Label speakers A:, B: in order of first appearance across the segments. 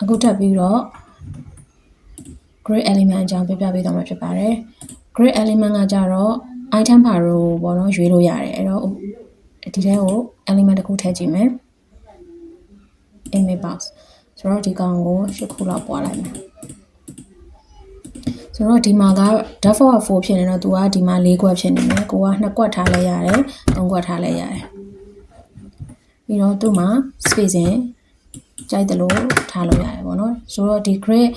A: အခုထပ်ပြီးတော့ grid element အကြောင်းပြပြပေးသွားမှာဖြစ်ပါတယ် grid element ကကြတော့ item ဘာလို့ပေါ့နော်ရွေးလို့ရတယ်အဲ့တော့ဒီထဲကို element တစ်ခုထည့်ကြည့်မယ် image box ဆိုတော့ဒီကောင်ကို၈ခုလောက်ပွားလိုက်မယ်ဆိုတော့ဒီမှာက default 4ဖြစ်နေတော့သူကဒီမှာ၄ကွက်ဖြစ်နေမယ်ကိုက2ကွက်ထားလဲရတယ်3ကွက်ထားလဲရတယ်ပြီးတော့သူ့မှာ spacing ကြိုက်တယ်လို့ထားလို့ရတယ်ပေါ့နော်ဆိုတော့ဒီ grid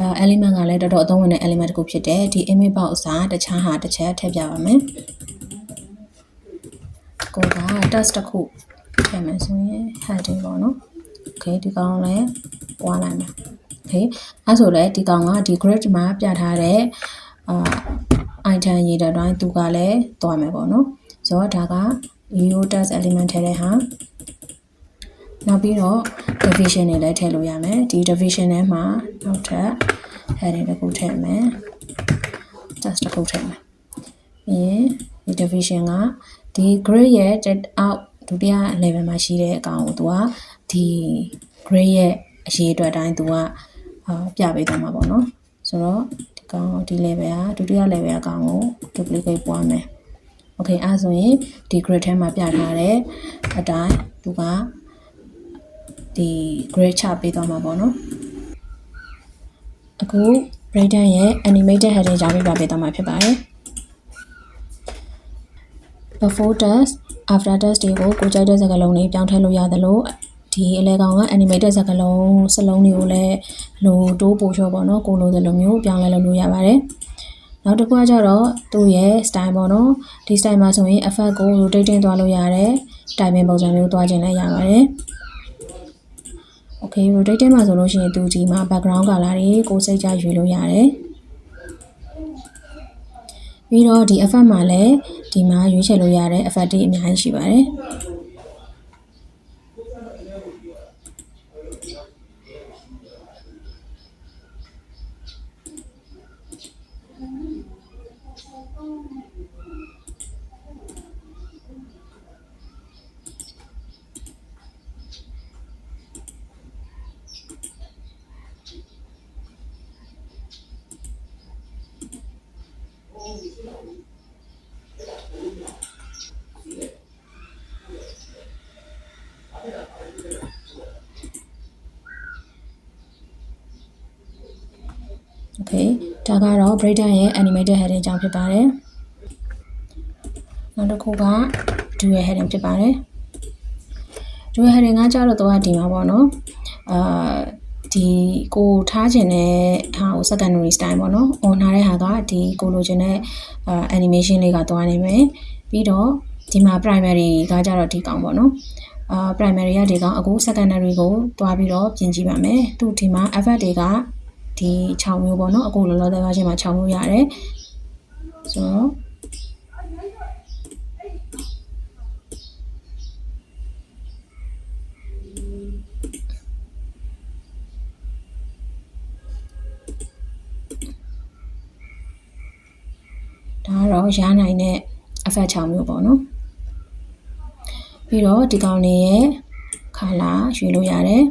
A: အဲ element ကလည်းတော်တော်အသုံးဝင်တဲ့ element တစ်ခုဖြစ်တယ်ဒီ image box စာတခြားဟာတစ်ချက်ထည့်ပြပါမယ်ကိုက test တစ်ခုထည့်မယ်ဆိုရင် heading ပေါ့နော် okay ဒီကောင်လည်းပွားလိုက်မယ် okay အဲဆိုလည်းဒီကောင်ကဒီ grid မှာပြထားတဲ့အာ item ရေးတဲ့တိုင်းသူကလည်းသွားမယ်ပေါ့နော်ဆိုတော့ဒါက view test element ထဲတဲ့ဟာ နောက်ပြီးတော့ division တွေလည်းထည့်လို့ရမယ်ဒီ division ထဲမှာနောက်ထပ် heading တစ်ခုထည့်မယ် test တစ်ခုထည့်မယ်ပြီးရင်ဒီ division ကဒီ grid ရဲ့ out ဒုတိယ level မှာရှိတဲ့အကောင်ကိုသူကဒီ grade ရဲ့အရေးအတွက်တိုင်းသူကအာပြပေးသွားမှာပေါ့နော်ဆိုတော့ဒီကောင်ဒီ level ကဒုတိယ level အကောင်ကို duplicate ပွားမယ် okay အဲဆိုရင်ဒီ grid ထဲမှာပြထားတဲ့အတိုင်းသူက ဒီ grade ချပေးသွားမှာပေါ့နော်အခု Brayden ရဲ့ animated heading ကြောင့်ပြပေးသွားမှာဖြစ်ပါတယ် before test after test တွေကိုကိုကြိုက်တဲ့စကားလုံးတွေပြောင်းထည့်လို့ရသလိုဒီအလဲကောင်က animated စကားလုံးစလုံးတွေကိုလည်းလိုတိုးပို့ချောပေါ့နော်ကိုလိုသလိုမျိုးပြောင်းလဲလုပ်လို့ရပါတယ်နောက်တစ်ခုကကြတော့သူ့ရဲ့ style ပေါ့နော်ဒီ style မှာဆိုရင် effect ကို rotating သွားလို့ရတယ် timing ပုံစံမျိုးသွားခြင်းလည်းရပါတယ် okay rotating မှာဆိုလို့ရှိရင်သူဒီမှာ background color တွေကိုစိတ်ကြရွေးလို့ရတယ်ပြီးတော့ဒီ effect မှာလည်းဒီမှာရွေးချယ်လို့ရတဲ့ effect တွေအများကြီးရှိပါတယ် Okay ဒါကတော့ Brayden ရဲ့ animated heading ကြောင့်ဖြစ်ပါတယ်။နောက်တစ်ခုက dual heading ဖြစ်ပါတယ်။ dual heading ကကြတော့သူကဒီမှာပေါ့နော်။အာဒီကိုထားခြင်းတဲ့ဟာကို secondary style ပေါ့နော်။ on ထားတဲ့ဟာကဒီကိုလိုချင်တဲ့ animation လေးကသွားနေမယ်။ပြီးတော့ဒီမှာ primary ကကြတော့ဒီကောင်ပေါ့နော်။အာ primary ကဒီကောင်အခု secondary ကိုသွားပြီးတော့ပြင်ကြည့်ပါမယ်။သူဒီမှာ effect တွေက ဒီ6မျိုးပေါ့နော်အခုလောလောဆယ်ကချင်းမှာ6မျိုးရတယ်ဆိုတော့ဒါကတော့ရနိုင်တဲ့ effect 6မျိုးပေါ့နော်ပြီးတော့ဒီကောင်လေးရဲ့ color ရွေးလို့ရတယ်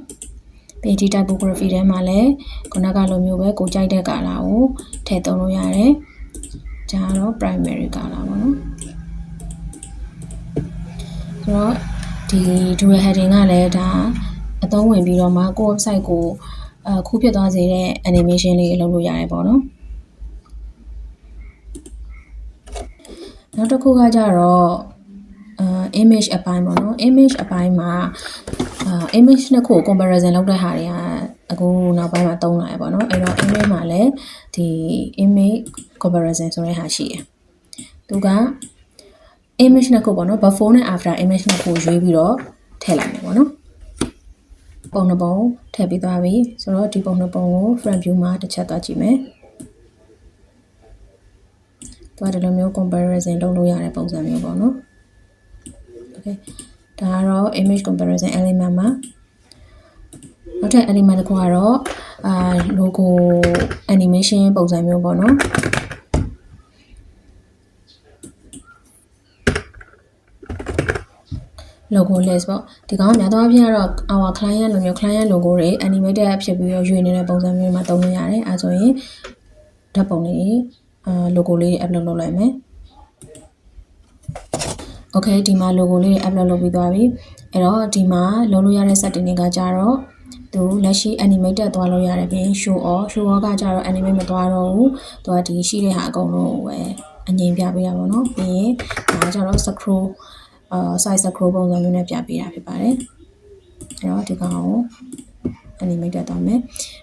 A: page typography ထဲမှာလည်းခုနကလိုမျိုးပဲကိုကြိုက်တဲ့ color ကိုထည့်သုံးလို့ရတယ်။ဒါကတော့ primary color ပေါ့နော်။ဆိုတော့ဒီ dual heading ကလည်းဒါအသုံးဝင်ပြီးတော့မှကိုယ့် website ကိုအခုဖြစ်သွားစေတဲ့ animation လေးလုပ်လို့ရတယ်ပေါ့နော်။နောက်တစ်ခုကကြတော့အာ image အပိုင်းပေါ့နော် image အပိုင်းမှာအာ image နှစ်ခု comparison လုပ်တဲ့ဟာတွေကအခုနောက်ပိုင်းမှာသုံးလာရပေါ့နော်အဲ့တော့ image မှာလည်းဒီ image comparison ဆိုတဲ့ဟာရှိတယ်သူက image နှစ်ခုပေါ့နော် before နဲ့ after image နှစ်ခုရွေးပြီးတော့ထည့်လိုက်မယ်ပေါ့နော်ပုံနှစ်ပုံထည့်ပြီးသွားပြီဆိုတော့ဒီပုံနှစ်ပုံကို front view မှာတစ်ချက်သွားကြည့်မယ်သွားတယ်လို့မျိုး comparison လုပ်လို့ရတဲ့ပုံစံမျိုးပေါ့နော် okay ဒါကတော့ image comparison element မှာနောက်ထပ် element တစ်ခုကတော့အာ logo animation ပုံစံမျိုးပေါ့နော် logo list ပေါ့ဒီကောင်ကများသောအားဖြင့်ကတော့ our client လိုမျိုး client logo တွေ animated ဖြစ်ပြီးတော့ရွေနေတဲ့ပုံစံမျိုးတွေမှာသုံးလို့ရတယ်အဲဆိုရင်ဓာတ်ပုံလေးအာ logo လေးတွေ upload လုပ်လိုက်မယ် Okay ဒီမှာ logo လေးတွေ upload လုပ်ပြီးသွားပြီအဲ့တော့ဒီမှာလုံးလို့ရတဲ့ setting တွေကကြတော့သူလက်ရှိ animated သွားလို့ရတယ်ပြီးရင် show off show off ကကြတော့ animate မသွားတော့ဘူးသူကဒီရှိတဲ့ဟာအကုန်လုံးကိုပဲအငြိမ်ပြပေးတာပေါ့နော်ပြီးရင်ဒါကြတော့ scroll အာ size scroll ပုံစံမျိုးနဲ့ပြပေးတာဖြစ်ပါတယ်အဲ့တော့ဒီကောင်ကို animated သွားမယ်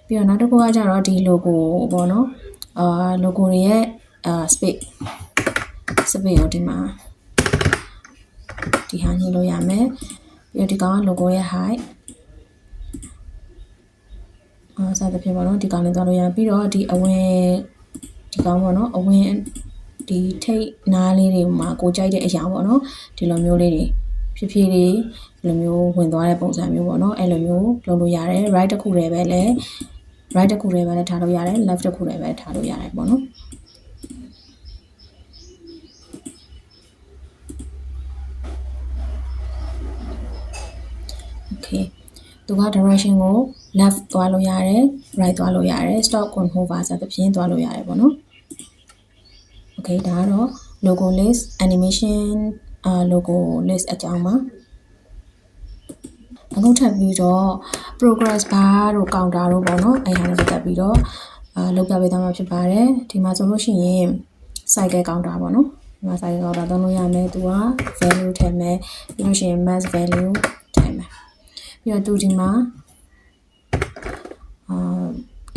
A: ပြီးတော့နောက်တစ်ခုကကြတော့ဒီ logo ပေါ့နော်အာ logo တွေရဲ့အာ space space ကိုဒီမှာ ဒီဟာညှိလို့ရမယ်ပြီးတော့ဒီကောင်က logo ရဲ့ height အာစသဖြင့်ပေါ့နော်ဒီကောင်လေးသွားလို့ရပြီးတော့ဒီအဝင်ဒီကောင်ပေါ့နော်အဝင်ဒီထိတ်နားလေးတွေမှာကိုကြိုက်တဲ့အရာပေါ့နော်ဒီလိုမျိုးလေးတွေဖြည်းဖြည်းလေးဒီလိုမျိုးဝင်သွားတဲ့ပုံစံမျိုးပေါ့နော်အဲ့လိုမျိုးလုပ်လို့ရတယ် right တစ်ခုတည်းပဲလဲ right တစ်ခုတည်းပဲလဲထားလို့ရတယ် left တစ်ခုတည်းပဲထားလို့ရတယ်ပေါ့နော် okay သူက direction ကို left သွားလို့ရတယ် right သွားလို့ရတယ် stop control bar ဆိုတဲ့ဖြင့်သွားလို့ရတယ်ပေါ့နော် okay ဒါကတော့ logo list animation အာ logo list အကြောင်းပါအခုထပ်ပြီးတော့ progress bar တို့ counter တို့ပေါ့နော်အဲ့ဟာနဲ့ပတ်သက်ပြီးတော့အာလုပ်ပြပေးသွားမှာဖြစ်ပါတယ်ဒီမှာဆိုလို့ရှိရင် cycle counter ပေါ့နော်ဒီမှာ cycle counter သုံးလို့ရမယ်သူက value ထည့်မယ်ပြီးလို့ရှိရင် max value ထည့်မယ် ပြီးတော့သူဒီမှာအာ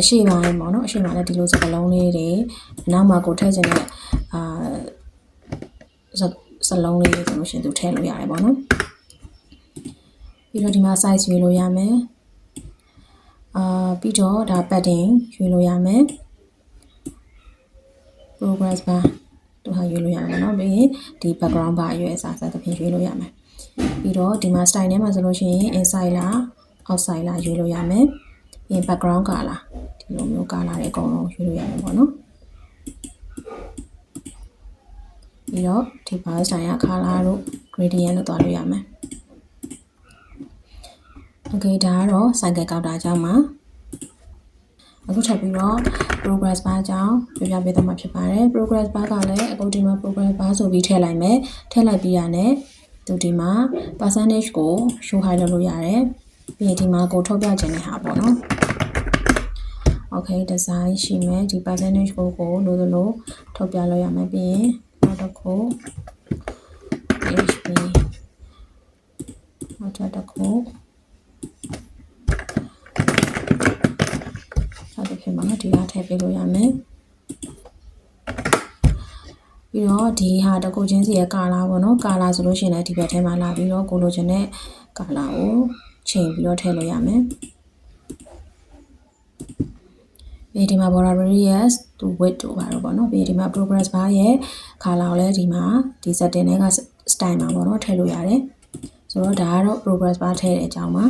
A: အရှိပိုင်းပေါ့နော်အရှိပိုင်းလည်းဒီလိုစကားလုံးလေးတွေနောက်မှာကိုထည့်ခြင်းနဲ့အာစလုံးလေးဆိုလို့ရှိရင်သူထည့်လို့ရတယ်ပေါ့နော်ပြီးတော့ဒီမှာ size ရွေးလို့ရမယ်အာပြီးတော့ဒါ padding ရွေးလို့ရမယ် progress bar သူဟာရွေးလို့ရမယ်เนาะပြီးရင်ဒီ background bar အရွယ်အစားစသဖြင့်ရွေးလို့ရမယ် ပြီးတော့ဒီမှာ style ထဲမှာဆိုလို့ရှိရင် inside လား outside လားရွေးလို့ရမယ်ပြီးရင် background color ဒီလိုမျိုး color တွေအကုန်လုံးရွေးလို့ရမယ်ပေါ့နော်ပြီးတော့ဒီ bar style က color တို့ gradient လို့သွားလို့ရမယ် Okay ဒါကတော့ cycle counter အကြောင်းပါအခုထပ်ပြီးတော့ progress bar အကြောင်းပြောပြပေးသွားမှာဖြစ်ပါတယ် progress bar ကလည်းအခုဒီမှာ progress bar ဆိုပြီးထည့်လိုက်မယ်ထည့်လိုက်ပြီးရတဲ့ သူဒီမှာ percentage ကို show high လုပ်လို့ရတယ်ပြီးရင်ဒီမှာကိုထုတ်ပြခြင်းတဲ့ဟာပေါ့နော် Okay design ရှိမယ်ဒီ percentage ကိုကိုလိုလိုလိုထုတ်ပြလို့ရမယ်ပြီးရင်နောက်တစ်ခု PHP နောက်တစ်ခုဆက်တစ်ဖြစ်မှာဒီဟာထည့်ပေးလို့ရမယ် ပြီးတော့ဒီဟာတစ်ခုချင်းစီရဲ့ကာလာပေါ့နော်ကာလာဆိုလို့ရှိရင်လည်းဒီဘက်ထဲမှာလာပြီးတော့ကိုလိုချင်တဲ့ကာလာကိုချိန်ပြီးတော့ထည့်လို့ရမယ်ပြီးဒီမှာ border radius to width တို့ပါတော့ပေါ့နော်ပြီးဒီမှာ progress bar ရဲ့ color ကိုလည်းဒီမှာဒီ setting တွေက style မှာပေါ့နော်ထည့်လို့ရတယ်ဆိုတော့ဒါကတော့ progress bar ထည့်တဲ့အကြောင်းပါ